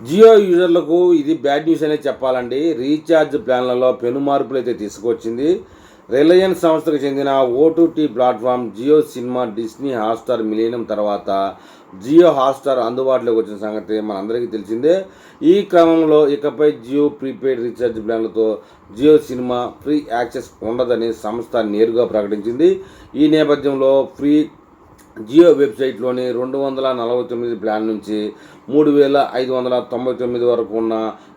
జియో యూజర్లకు ఇది bad news అనే చెప్పాలండి. రీఛార్జ్ ప్లాన్లలో పెను మార్పులు అయితే తీసుకొచ్చింది. రిలయన్స్ సంస్థకు చెందిన OTT platform Jio cinema Disney Hotstar మిలీనం తర్వాత జియో హాట్స్టార్ అందుబాటులోకి వచ్చిన సంగతి మనందరికీ తెలిసిందే. ఈ క్రమంలో ఇకపై జియో ప్రీపెయిడ్ రీఛార్జ్ ప్లాన్లతో జియో సినిమా ఫ్రీ యాక్సెస్ ఉండదని సంస్థ నేరుగా ప్రకటించింది. ఈ నేపథ్యంలో ఫ్రీ జియో వెబ్సైట్లోని రెండు వందల నలభై తొమ్మిది ప్లాన్ నుంచి మూడు వేల ఐదు వందల తొంభై తొమ్మిది వరకు ఉన్న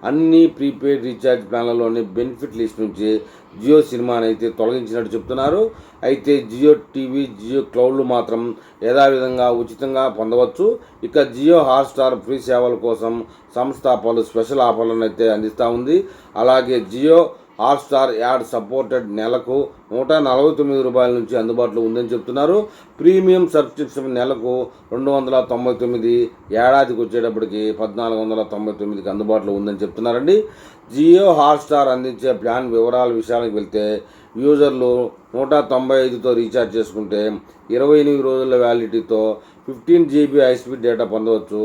అన్ని ప్రీపెయిడ్ రీఛార్జ్ ప్లాన్లలోని బెనిఫిట్ లిస్ట్ నుంచి జియో సినిమాని అయితే తొలగించినట్టు చెప్తున్నారు. అయితే జియో టీవీ జియో క్లౌడ్లు మాత్రం యథావిధంగా ఉచితంగా పొందవచ్చు. ఇక జియో హాట్స్టార్ ఫ్రీ సేవల కోసం సంస్థ పలు స్పెషల్ ఆఫర్లను అయితే అందిస్తూ ఉంది. అలాగే జియో హాట్స్టార్ యాడ్ సపోర్టెడ్ నెలకు నూట నలభై తొమ్మిది రూపాయల నుంచి అందుబాటులో ఉందని చెప్తున్నారు. ప్రీమియం సబ్స్క్రిప్షన్ నెలకు రెండు వందల తొంభై తొమ్మిది ఏడాదికి వచ్చేటప్పటికి పద్నాలుగు వందల తొంభై తొమ్మిదికి అందుబాటులో ఉందని చెప్తున్నారండి. జియో హాట్స్టార్ అందించే ప్లాన్ వివరాల విషయానికి వెళ్తే యూజర్లు నూట తొంభై ఐదుతో రీఛార్జ్ చేసుకుంటే ఇరవై ఎనిమిది రోజుల వ్యాలిడిటీతో fifteen GB high speed data పొందవచ్చు.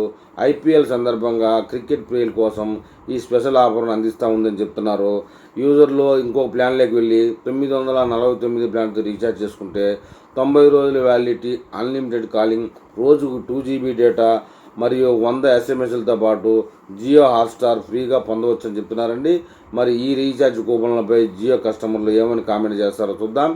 ఐపీఎల్ సందర్భంగా క్రికెట్ ప్రియుల కోసం ఈ స్పెషల్ ఆఫర్ను అందిస్తూ ఉందని చెప్తున్నారు. యూజర్లు ఇంకో ప్లాన్లోకి వెళ్ళి తొమ్మిది వందల నలభై తొమ్మిది ప్లాన్తో రీఛార్జ్ చేసుకుంటే తొంభై రోజుల వ్యాలిడిటీ అన్లిమిటెడ్ కాలింగ్ రోజుకు టూ జీబీ డేటా మరియు వంద ఎస్ఎంఎస్లతో పాటు జియో హాట్స్టార్ ఫ్రీగా పొందవచ్చని చెప్తున్నారండి. మరి ఈ రీఛార్జ్ కూపన్లపై జియో కస్టమర్లు ఏమని కామెంట్ చేస్తారో చూద్దాం.